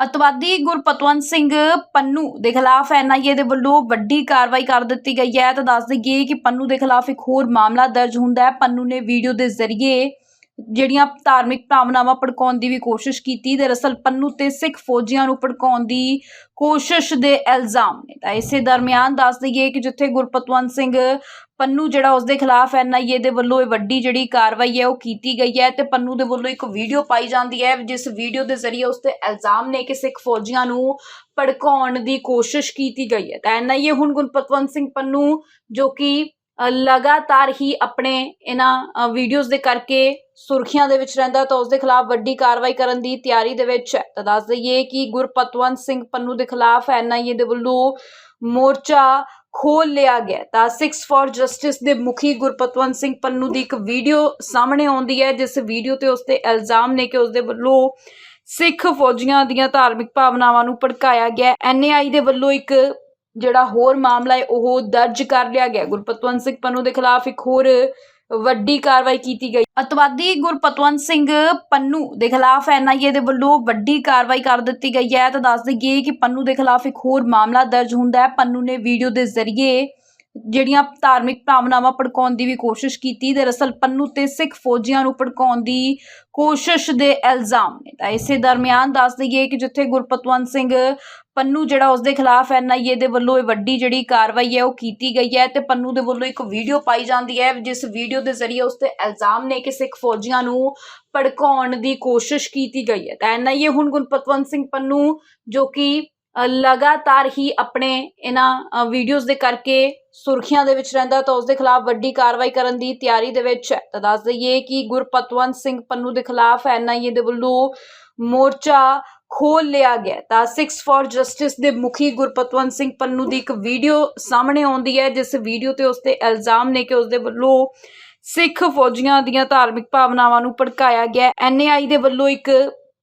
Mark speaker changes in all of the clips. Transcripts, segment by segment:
Speaker 1: ਅਤਵਾਦੀ ਗੁਰਪਤਵੰਤ ਸਿੰਘ ਪੰਨੂ ਦੇ ਖਿਲਾਫ ਐਨਆਈਏ ਦੇ ਵੱਲੋਂ ਵੱਡੀ ਕਾਰਵਾਈ ਕਰ ਦਿੱਤੀ ਗਈ ਹੈ। ਤਾਂ ਦੱਸ ਦਈਏ ਕਿ ਪੰਨੂ ਦੇ ਖਿਲਾਫ ਇੱਕ ਹੋਰ ਮਾਮਲਾ ਦਰਜ ਹੁੰਦਾ ਹੈ। ਪੰਨੂ ਨੇ ਵੀਡੀਓ ਦੇ ਜ਼ਰੀਏ ਜਿਹੜੀਆਂ ਧਾਰਮਿਕ ਭਾਵਨਾਵਾਂ ਭੜਕਾਉਣ ਦੀ ਵੀ ਕੋਸ਼ਿਸ਼ ਕੀਤੀ, ਦਰਅਸਲ ਪੰਨੂ ਤੇ ਸਿੱਖ ਫੌਜੀਆਂ ਨੂੰ ਭੜਕਾਉਣ ਦੀ ਕੋਸ਼ਿਸ਼ ਦੇ ਇਲਜ਼ਾਮ ਨੇ। ਤਾਂ ਇਸੇ ਦਰਮਿਆਨ ਦੱਸ ਦਈਏ ਕਿ ਜਿੱਥੇ ਗੁਰਪਤਵੰਤ ਸਿੰਘ ਪੰਨੂ ਜਿਹੜਾ ਉਸ ਦੇ ਖਿਲਾਫ ਐਨਆਈਏ ਦੇ ਵੱਲੋਂ ਇਹ ਵੱਡੀ ਜਿਹੜੀ ਕਾਰਵਾਈ ਹੈ ਉਹ ਕੀਤੀ ਗਈ ਹੈ ਤੇ ਪੰਨੂ ਦੇ ਵੱਲੋਂ ਇੱਕ ਵੀਡੀਓ ਪਾਈ ਜਾਂਦੀ ਹੈ, ਜਿਸ ਵੀਡੀਓ ਦੇ ਜ਼ਰੀਏ ਉਸ ਤੇ ਇਲਜ਼ਾਮ ਨੇ ਕਿ ਸਿੱਖ ਫੌਜੀਆਂ ਨੂੰ ਭੜਕਾਉਣ ਦੀ ਕੋਸ਼ਿਸ਼ ਕੀਤੀ ਗਈ ਹੈ। ਤਾਂ ਐਨਆਈਏ ਹੁਣ ਗੁਰਪਤਵੰਤ ਸਿੰਘ ਪੰਨੂ, ਜੋ ਕਿ ਲਗਾਤਾਰ ਹੀ ਆਪਣੇ ਇਹਨਾਂ ਵੀਡੀਓਜ਼ ਦੇ ਕਰਕੇ ਸੁਰਖੀਆਂ ਦੇ ਵਿੱਚ ਰਹਿੰਦਾ ਤਾਂ ਉਸ ਦੇ ਖਿਲਾਫ ਵੱਡੀ ਕਾਰਵਾਈ ਕਰਨ ਦੀ ਤਿਆਰੀ ਦੇ ਵਿੱਚ ਹੈ। ਤਾਂ ਦੱਸ ਦਈਏ ਕਿ ਗੁਰਪਤਵੰਤ ਸਿੰਘ ਪੰਨੂ ਦੇ ਖਿਲਾਫ ਐਨਆਈਏ ਦੇ ਵੱਲੋਂ ਮੋਰਚਾ ਖੋਲ ਲਿਆ ਗਿਆ ਤਾਂ 6 ਫॉर ਜਸਟਿਸ ਦੇ ਮੁਖੀ ਗੁਰਪਤਵੰਤ ਸਿੰਘ ਪੰਨੂ ਦੀ ਇੱਕ ਵੀਡੀਓ ਸਾਹਮਣੇ ਆਉਂਦੀ ਹੈ, ਜਿਸ ਵੀਡੀਓ ਤੇ ਉਸ ਤੇ ਇਲਜ਼ਾਮ ਨੇ ਕਿ ਉਸ ਦੇ ਵੱਲੋਂ ਸਿੱਖ ਫੌਜੀਆਂ ਦੀਆਂ ਧਾਰਮਿਕ ਭਾਵਨਾਵਾਂ ਨੂੰ ਭੜਕਾਇਆ ਗਿਆ ਐਨਆਈ ਦੇ ਵੱਲੋਂ ਇੱਕ ਜਿਹੜਾ ਹੋਰ ਮਾਮਲਾ ਹੈ, ਉਹ ਦਰਜ ਕਰ ਲਿਆ ਗਿਆ। ਗੁਰਪਤਵੰਤ ਸਿੰਘ ਪੰਨੂ ਦੇ ਖਿਲਾਫ ਇੱਕ ਹੋਰ ਵੱਡੀ ਕਾਰਵਾਈ ਕੀਤੀ ਗਈ। ਅਤਵਾਦੀ ਗੁਰਪਤਵੰਤ ਸਿੰਘ ਪੰਨੂ ਦੇ ਖਿਲਾਫ ਐਨਆਈਏ ਦੇ ਵੱਲੋਂ ਵੱਡੀ ਕਾਰਵਾਈ ਕਰ ਦਿੱਤੀ ਗਈ ਹੈ। ਤਾਂ ਦੱਸ ਦਈਏ ਕਿ ਪੰਨੂ ਦੇ ਖਿਲਾਫ ਇੱਕ ਹੋਰ ਮਾਮਲਾ ਦਰਜ ਹੁੰਦਾ ਹੈ। ਪੰਨੂ ਨੇ ਵੀਡੀਓ ਦੇ ਜ਼ਰੀਏ ਜਿਹੜੀਆਂ ਧਾਰਮਿਕ ਭਾਵਨਾਵਾਂ ਭੜਕਾਉਣ ਦੀ ਵੀ ਕੋਸ਼ਿਸ਼ ਕੀਤੀ, ਦਰਅਸਲ ਪੰਨੂ ਤੇ ਸਿੱਖ ਫੌਜੀਆਂ ਨੂੰ ਭੜਕਾਉਣ ਦੀ ਕੋਸ਼ਿਸ਼ ਦੇ ਇਲਜ਼ਾਮ ਨੇ। ਤਾਂ ਇਸੇ ਦਰਮਿਆਨ ਦੱਸ ਦਈਏ ਕਿ ਜਿੱਥੇ ਗੁਰਪਤਵੰਤ ਸਿੰਘ ਪੰਨੂ ਜਿਹੜਾ ਉਸ ਦੇ ਖਿਲਾਫ ਐਨਆਈਏ ਦੇ ਵੱਲੋਂ ਇਹ ਵੱਡੀ ਜਿਹੜੀ ਕਾਰਵਾਈ ਹੈ ਉਹ ਕੀਤੀ ਗਈ ਹੈ ਤੇ ਪੰਨੂ ਦੇ ਵੱਲੋਂ ਇੱਕ ਵੀਡੀਓ ਪਾਈ ਜਾਂਦੀ ਹੈ, ਜਿਸ ਵੀਡੀਓ ਦੇ ਜ਼ਰੀਏ ਉਸ ਤੇ ਇਲਜ਼ਾਮ ਨੇ ਕਿ ਸਿੱਖ ਫੌਜੀਆਂ ਨੂੰ ਭੜਕਾਉਣ ਦੀ ਕੋਸ਼ਿਸ਼ ਕੀਤੀ ਗਈ ਹੈ। ਤਾਂ ਐਨਆਈਏ ਹੁਣ ਗੁਰਪਤਵੰਤ ਸਿੰਘ ਪੰਨੂ, ਜੋ ਕਿ ਲਗਾਤਾਰ ਹੀ ਆਪਣੇ ਇਹਨਾਂ ਵੀਡੀਓਜ਼ ਦੇ ਕਰਕੇ ਸੁਰਖੀਆਂ ਦੇ ਵਿੱਚ ਰਹਿੰਦਾ ਤਾਂ ਉਸ ਦੇ ਖਿਲਾਫ ਵੱਡੀ ਕਾਰਵਾਈ ਕਰਨ ਦੀ ਤਿਆਰੀ ਦੇ ਵਿੱਚ ਹੈ। ਤਾਂ ਦੱਸ ਦਈਏ ਕਿ ਗੁਰਪਤਵੰਤ ਸਿੰਘ ਪੰਨੂ ਦੇ ਖਿਲਾਫ ਐਨਆਈਏ ਦੇ ਵੱਲੋਂ ਮੋਰਚਾ ਖੋਲ ਲਿਆ ਗਿਆ ਤਾਂ 6 ਫॉर ਜਸਟਿਸ ਦੇ ਮੁਖੀ ਗੁਰਪਤਵੰਤ ਸਿੰਘ ਪੰਨੂ ਦੀ ਇੱਕ ਵੀਡੀਓ ਸਾਹਮਣੇ ਆਉਂਦੀ ਹੈ, ਜਿਸ ਵੀਡੀਓ ਤੇ ਉਸ ਤੇ ਇਲਜ਼ਾਮ ਨੇ ਕਿ ਉਸ ਦੇ ਵੱਲੋਂ ਸਿੱਖ ਫੌਜੀਆਂ ਦੀਆਂ ਧਾਰਮਿਕ ਭਾਵਨਾਵਾਂ ਨੂੰ ਭੜਕਾਇਆ ਗਿਆ ਐਨਆਈ ਦੇ ਵੱਲੋਂ ਇੱਕ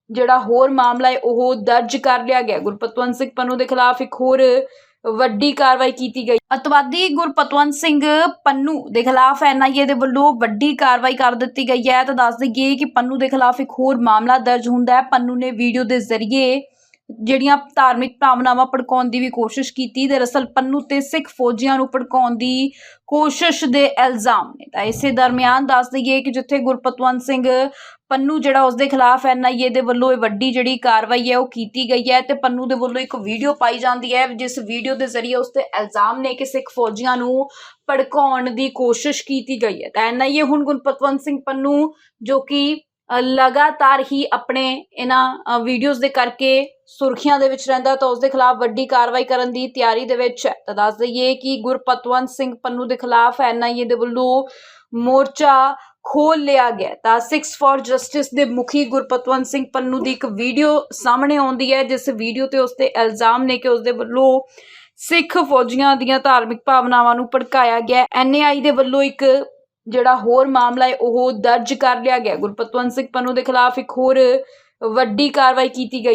Speaker 1: ਜਿਹੜਾ ਹੋਰ ਮਾਮਲਾ ਹੈ, ਉਹ ਦਰਜ ਕਰ ਲਿਆ ਗਿਆ। ਗੁਰਪਤਵੰਤ ਸਿੰਘ ਪੰਨੂ ਦੇ ਖਿਲਾਫ ਇੱਕ ਹੋਰ ਵੱਡੀ ਕਾਰਵਾਈ ਕੀਤੀ ਗਈ। ਅਤਵਾਦੀ ਗੁਰਪਤਵੰਤ ਸਿੰਘ ਪੰਨੂ ਦੇ ਖਿਲਾਫ ਐਨਆਈਏ ਦੇ ਵੱਲੋਂ ਵੱਡੀ ਕਾਰਵਾਈ ਕਰ ਦਿੱਤੀ ਗਈ ਹੈ। ਤਾਂ ਦੱਸ ਦਈਏ ਕਿ ਪੰਨੂ ਦੇ ਖਿਲਾਫ ਇੱਕ ਹੋਰ ਮਾਮਲਾ ਦਰਜ ਹੁੰਦਾ ਹੈ। ਪੰਨੂ ਨੇ ਵੀਡੀਓ ਦੇ ਜ਼ਰੀਏ ਜਿਹੜੀਆਂ ਧਾਰਮਿਕ ਭਾਵਨਾਵਾਂ ਭੜਕਾਉਣ ਦੀ ਵੀ ਕੋਸ਼ਿਸ਼ ਕੀਤੀ, ਦਰਅਸਲ ਪੰਨੂ ਤੇ ਸਿੱਖ ਫੌਜੀਆਂ ਨੂੰ ਭੜਕਾਉਣ ਦੀ ਕੋਸ਼ਿਸ਼ ਦੇ ਇਲਜ਼ਾਮ ਨੇ। ਤਾਂ ਇਸੇ ਦਰਮਿਆਨ ਦੱਸ ਦਈਏ ਕਿ ਜਿੱਥੇ ਗੁਰਪਤਵੰਤ ਸਿੰਘ ਪੰਨੂ ਜਿਹੜਾ ਉਸ ਦੇ ਖਿਲਾਫ ਐਨਆਈਏ ਦੇ ਵੱਲੋਂ ਇਹ ਵੱਡੀ ਜਿਹੜੀ ਕਾਰਵਾਈ ਹੈ ਉਹ ਕੀਤੀ ਗਈ ਹੈ ਤੇ ਪੰਨੂ ਦੇ ਵੱਲੋਂ ਇੱਕ ਵੀਡੀਓ ਪਾਈ ਜਾਂਦੀ ਹੈ, ਜਿਸ ਵੀਡੀਓ ਦੇ ਜ਼ਰੀਏ ਉਸ ਤੇ ਇਲਜ਼ਾਮ ਨੇ ਕਿ ਸਿੱਖ ਫੌਜੀਆਂ ਨੂੰ ਭੜਕਾਉਣ ਦੀ ਕੋਸ਼ਿਸ਼ ਕੀਤੀ ਗਈ ਹੈ। ਤਾਂ ਐਨਆਈਏ ਹੁਣ ਗੁਰਪਤਵੰਤ ਸਿੰਘ ਪੰਨੂ, ਜੋ ਕਿ ਲਗਾਤਾਰ ਹੀ ਆਪਣੇ ਇਹਨਾਂ ਵੀਡੀਓਜ਼ ਦੇ ਕਰਕੇ ਸੁਰਖੀਆਂ ਦੇ ਵਿੱਚ ਰਹਿੰਦਾ ਤਾਂ ਉਸ ਦੇ ਖਿਲਾਫ ਵੱਡੀ ਕਾਰਵਾਈ ਕਰਨ ਦੀ ਤਿਆਰੀ ਦੇ ਵਿੱਚ ਹੈ। ਤਾਂ ਦੱਸ ਦਈਏ ਕਿ ਗੁਰਪਤਵੰਤ ਸਿੰਘ ਪੰਨੂ ਦੇ ਖਿਲਾਫ ਐਨਆਈਏ ਦੇ ਵੱਲੋਂ ਮੋਰਚਾ ਖੋਲ ਲਿਆ ਗਿਆ ਤਾਂ 6 ਫॉर ਜਸਟਿਸ ਦੇ ਮੁਖੀ ਗੁਰਪਤਵੰਤ ਸਿੰਘ ਪੰਨੂ ਦੀ ਇੱਕ ਵੀਡੀਓ ਸਾਹਮਣੇ ਆਉਂਦੀ ਹੈ, ਜਿਸ ਵੀਡੀਓ ਤੇ ਉਸ ਤੇ ਇਲਜ਼ਾਮ ਨੇ ਕਿ ਉਸ ਦੇ ਵੱਲੋਂ ਸਿੱਖ ਫੌਜੀਆਂ ਦੀਆਂ ਧਾਰਮਿਕ ਭਾਵਨਾਵਾਂ ਨੂੰ ਭੜਕਾਇਆ ਗਿਆ ਐਨਆਈ ਦੇ ਵੱਲੋਂ ਇੱਕ ਜਿਹੜਾ ਹੋਰ ਮਾਮਲਾ ਹੈ, ਉਹ ਦਰਜ ਕਰ ਲਿਆ ਗਿਆ। ਗੁਰਪਤਵੰਤ ਸਿੰਘ ਪੰਨੂ ਦੇ ਖਿਲਾਫ ਇੱਕ ਹੋਰ ਵੱਡੀ ਕਾਰਵਾਈ ਕੀਤੀ ਗਈ।